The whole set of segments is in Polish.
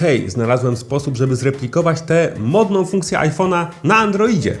hej, znalazłem sposób, żeby zreplikować tę modną funkcję iPhone'a na Androidzie.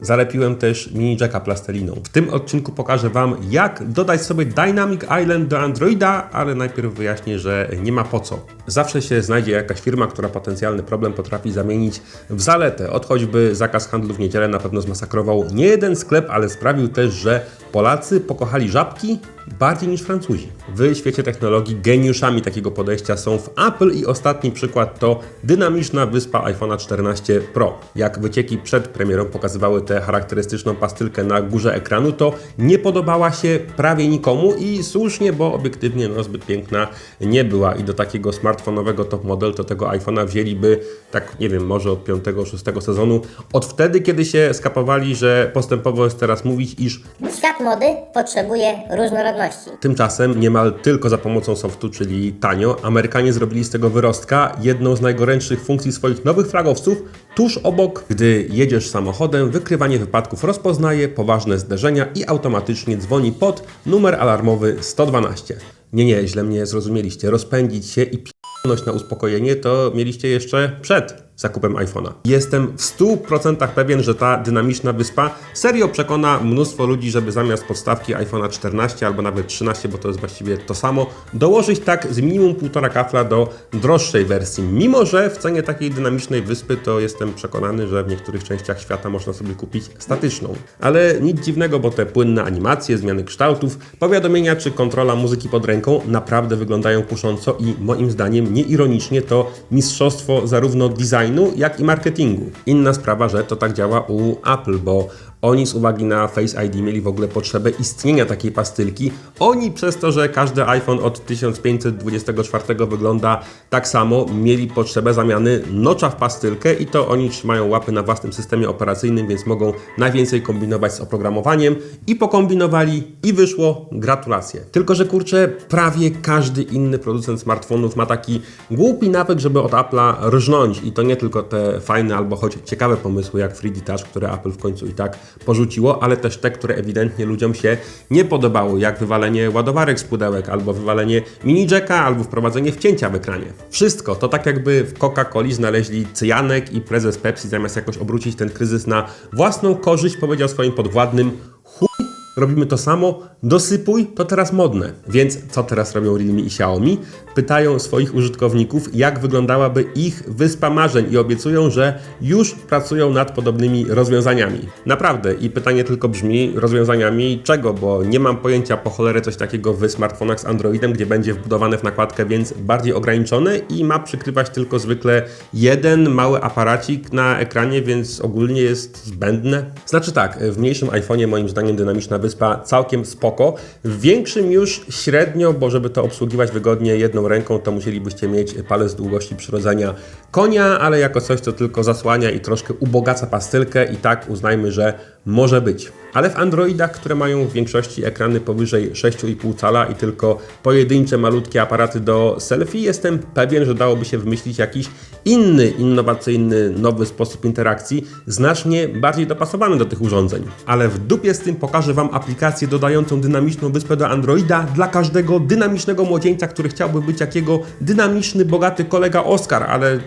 Zalepiłem też mini jacka plasteliną. W tym odcinku pokażę Wam, jak dodać sobie Dynamic Island do Androida, ale najpierw wyjaśnię, że nie ma po co. Zawsze się znajdzie jakaś firma, która potencjalny problem potrafi zamienić w zaletę. Od choćby zakaz handlu w niedzielę na pewno zmasakrował nie jeden sklep, ale sprawił też, że Polacy pokochali żabki bardziej niż Francuzi. W świecie technologii geniuszami takiego podejścia są w Apple i ostatni przykład to dynamiczna wyspa iPhone'a 14 Pro. Jak wycieki przed premierą pokazywały tę charakterystyczną pastylkę na górze ekranu, to nie podobała się prawie nikomu i słusznie, bo obiektywnie no, zbyt piękna nie była i do takiego smartfonowego top model to tego iPhone'a wzięliby tak, nie wiem, może od 5-6 sezonu, od wtedy, kiedy się skapowali, że postępowo jest teraz mówić, iż Świat mody potrzebuje różnorodności. Tymczasem niemal tylko za pomocą softu, czyli tanio, Amerykanie zrobili z tego wyrostka jedną z najgorętszych funkcji swoich nowych flagowców. Tuż obok, gdy jedziesz samochodem, wykrywanie wypadków rozpoznaje poważne zderzenia i automatycznie dzwoni pod numer alarmowy 112. Nie, nie, źle mnie zrozumieliście. Rozpędzić się i p***nąć na uspokojenie to mieliście jeszcze przed zakupem iPhone'a. Jestem w 100% pewien, że ta dynamiczna wyspa serio przekona mnóstwo ludzi, żeby zamiast podstawki iPhone'a 14 albo nawet 13, bo to jest właściwie to samo, dołożyć tak z minimum 1,5 kafla do droższej wersji. Mimo, że w cenie takiej dynamicznej wyspy to jestem przekonany, że w niektórych częściach świata można sobie kupić statyczną. Ale nic dziwnego, bo te płynne animacje, zmiany kształtów, powiadomienia czy kontrola muzyki pod ręką naprawdę wyglądają kusząco i moim zdaniem nieironicznie to mistrzostwo zarówno designu, jak i marketingu. Inna sprawa, że to tak działa u Apple, bo oni z uwagi na Face ID mieli w ogóle potrzebę istnienia takiej pastylki. Oni przez to, że każdy iPhone od 1524 wygląda tak samo, mieli potrzebę zamiany nocza w pastylkę i to oni trzymają łapy na własnym systemie operacyjnym, więc mogą najwięcej kombinować z oprogramowaniem i pokombinowali i wyszło, gratulacje. Tylko, że kurczę, prawie każdy inny producent smartfonów ma taki głupi nawyk, żeby od Apple'a rżnąć i to nie tylko te fajne albo choć ciekawe pomysły jak 3D Touch, które Apple w końcu i tak porzuciło, ale też te, które ewidentnie ludziom się nie podobały, jak wywalenie ładowarek z pudełek, albo wywalenie mini jacka, albo wprowadzenie wcięcia w ekranie. Wszystko to tak jakby w Coca-Coli znaleźli cyjanek i prezes Pepsi zamiast jakoś obrócić ten kryzys na własną korzyść powiedział swoim podwładnym chuj Robimy to samo, dosypuj, to teraz modne. Więc co teraz robią Realme i Xiaomi? Pytają swoich użytkowników, jak wyglądałaby ich wyspa marzeń i obiecują, że już pracują nad podobnymi rozwiązaniami. Naprawdę i pytanie tylko brzmi, rozwiązaniami czego? Bo nie mam pojęcia po cholerę coś takiego w smartfonach z Androidem, gdzie będzie wbudowane w nakładkę, więc bardziej ograniczone i ma przykrywać tylko zwykle jeden mały aparacik na ekranie, więc ogólnie jest zbędne. Znaczy tak, w mniejszym iPhone'ie moim zdaniem dynamiczna wyspa całkiem spoko. W większym już średnio, bo żeby to obsługiwać wygodnie jedną ręką, to musielibyście mieć palec długości przyrodzenia konia, ale jako coś, co tylko zasłania i troszkę ubogaca pastylkę i tak uznajmy, że może być. Ale w Androidach, które mają w większości ekrany powyżej 6,5 cala i tylko pojedyncze malutkie aparaty do selfie, jestem pewien, że dałoby się wymyślić jakiś inny, innowacyjny, nowy sposób interakcji, znacznie bardziej dopasowany do tych urządzeń. Ale w dupie z tym pokażę Wam aplikację dodającą dynamiczną wyspę do Androida dla każdego dynamicznego młodzieńca, który chciałby być jak jego dynamiczny, bogaty kolega Oscar, ale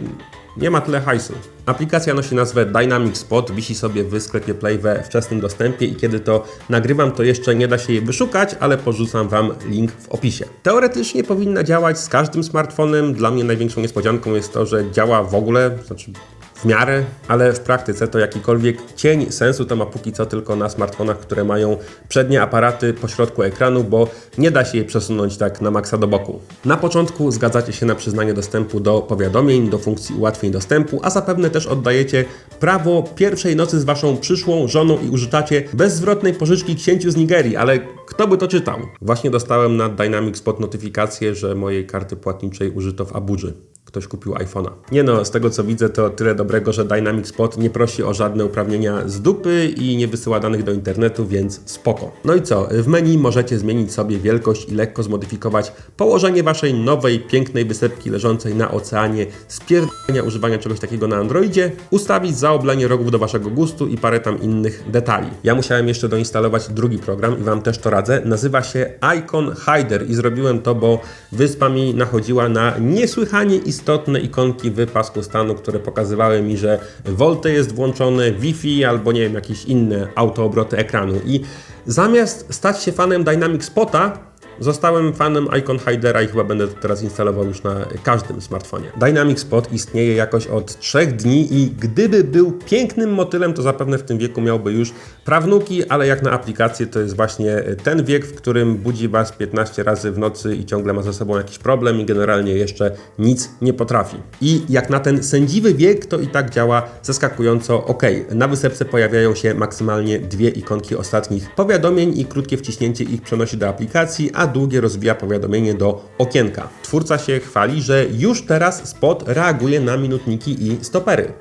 nie ma tyle hajsu. Aplikacja nosi nazwę Dynamic Spot, wisi sobie w sklepie Play we wczesnym dostępie i kiedy to nagrywam, to jeszcze nie da się jej wyszukać, ale porzucam Wam link w opisie. Teoretycznie powinna działać z każdym smartfonem. Dla mnie największą niespodzianką jest to, że działa w ogóle, znaczy w miarę, ale w praktyce to jakikolwiek cień sensu to ma póki co tylko na smartfonach, które mają przednie aparaty po środku ekranu, bo nie da się jej przesunąć tak na maksa do boku. Na początku zgadzacie się na przyznanie dostępu do powiadomień, do funkcji ułatwień dostępu, a zapewne też oddajecie prawo pierwszej nocy z waszą przyszłą żoną i użyczacie bezzwrotnej pożyczki księciu z Nigerii, ale kto by to czytał? Właśnie dostałem na Dynamic Spot notyfikację, że mojej karty płatniczej użyto w Abudży. Ktoś kupił iPhone'a. Nie no, z tego co widzę, to tyle dobrego, że Dynamic Spot nie prosi o żadne uprawnienia z dupy i nie wysyła danych do internetu, więc spoko. No i co? W menu możecie zmienić sobie wielkość i lekko zmodyfikować położenie waszej nowej, pięknej wysepki leżącej na oceanie, spierdolenia używania czegoś takiego na Androidzie, ustawić zaoblenie rogów do waszego gustu i parę tam innych detali. Ja musiałem jeszcze doinstalować drugi program i wam też to radzę. Nazywa się Icon Hider i zrobiłem to, bo wyspa mi nachodziła na niesłychanie istotne ikonki w pasku stanu, które pokazywały mi, że Volte jest włączony, Wi-Fi albo nie wiem, jakieś inne autoobroty ekranu. I zamiast stać się fanem Dynamic Spota, Zostałem fanem Icon Hidera i chyba będę to teraz instalował już na każdym smartfonie. Dynamic Spot istnieje jakoś od 3 dni i gdyby był pięknym motylem, to zapewne w tym wieku miałby już prawnuki, ale jak na aplikację to jest właśnie ten wiek, w którym budzi Was 15 razy w nocy i ciągle ma ze sobą jakiś problem i generalnie jeszcze nic nie potrafi. I jak na ten sędziwy wiek, to i tak działa zaskakująco ok. Na wysepce pojawiają się maksymalnie dwie ikonki ostatnich powiadomień i krótkie wciśnięcie ich przenosi do aplikacji, a długie rozwija powiadomienie do okienka. Twórca się chwali, że już teraz Spot reaguje na minutniki i stopery.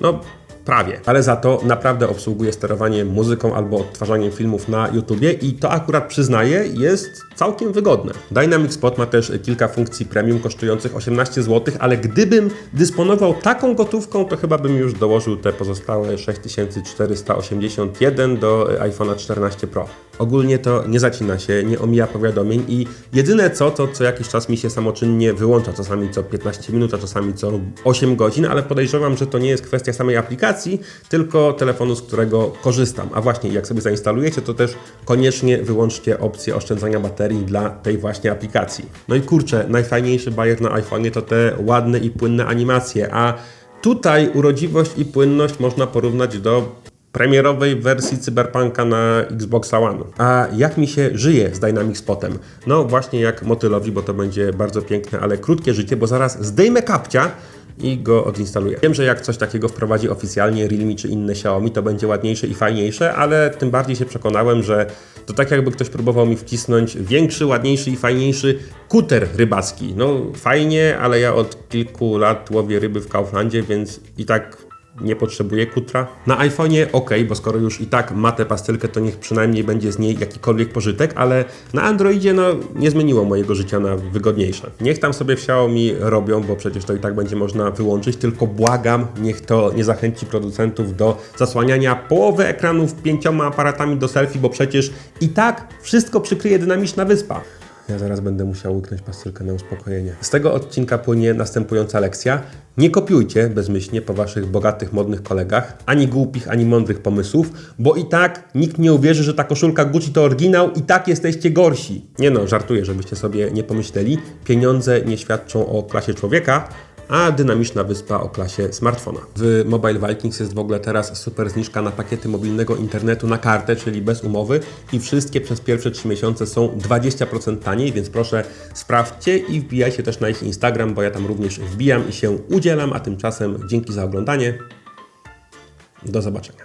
No, prawie. Ale za to naprawdę obsługuje sterowanie muzyką albo odtwarzaniem filmów na YouTubie i to akurat przyznaję jest całkiem wygodne. Dynamic Spot ma też kilka funkcji premium kosztujących 18 zł, ale gdybym dysponował taką gotówką, to chyba bym już dołożył te pozostałe 6481 do iPhone'a 14 Pro. Ogólnie to nie zacina się, nie omija powiadomień i jedyne co, to co jakiś czas mi się samoczynnie wyłącza, czasami co 15 minut, a czasami co 8 godzin, ale podejrzewam, że to nie jest kwestia samej aplikacji, tylko telefonu, z którego korzystam. A właśnie, jak sobie zainstalujecie, to też koniecznie wyłączcie opcję oszczędzania baterii dla tej właśnie aplikacji. No i kurczę, najfajniejszy bajer na iPhone'ie to te ładne i płynne animacje, a tutaj urodziwość i płynność można porównać do premierowej wersji Cyberpunka na Xbox One. A jak mi się żyje z Dynamic Spotem? No właśnie jak motylowi, bo to będzie bardzo piękne, ale krótkie życie, bo zaraz zdejmę kapcia i go odinstaluję. Wiem, że jak coś takiego wprowadzi oficjalnie Realme czy inne Xiaomi, to będzie ładniejsze i fajniejsze, ale tym bardziej się przekonałem, że to tak jakby ktoś próbował mi wcisnąć większy, ładniejszy i fajniejszy kuter rybacki. No fajnie, ale ja od kilku lat łowię ryby w Kauflandzie, więc i tak nie potrzebuje kutra. Na iPhone'ie ok, bo skoro już i tak ma tę pastylkę, to niech przynajmniej będzie z niej jakikolwiek pożytek, ale na Androidzie no nie zmieniło mojego życia na wygodniejsze. Niech tam sobie w Xiaomi robią, bo przecież to i tak będzie można wyłączyć, tylko błagam, niech to nie zachęci producentów do zasłaniania połowy ekranów pięcioma aparatami do selfie, bo przecież i tak wszystko przykryje dynamiczna wyspa. Ja zaraz będę musiał łyknąć pastylkę na uspokojenie. Z tego odcinka płynie następująca lekcja. Nie kopiujcie bezmyślnie po waszych bogatych, modnych kolegach, ani głupich, ani mądrych pomysłów, bo i tak nikt nie uwierzy, że ta koszulka Gucci to oryginał i tak jesteście gorsi. Nie no, żartuję, żebyście sobie nie pomyśleli. Pieniądze nie świadczą o klasie człowieka, a dynamiczna wyspa o klasie smartfona. W Mobile Vikings jest w ogóle teraz super zniżka na pakiety mobilnego internetu na kartę, czyli bez umowy i wszystkie przez pierwsze 3 miesiące są 20% taniej, więc proszę sprawdźcie i wbijajcie też na ich Instagram, bo ja tam również wbijam i się udzielam, a tymczasem dzięki za oglądanie. Do zobaczenia.